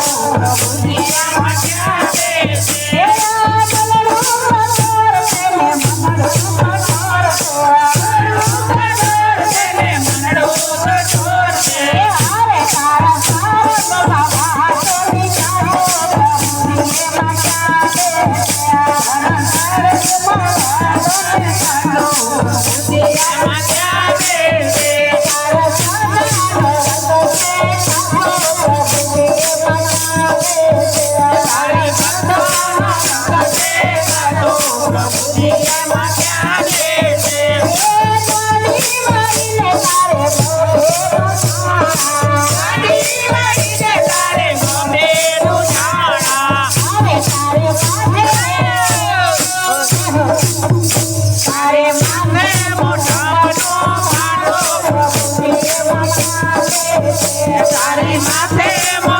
Prabhu Yeah.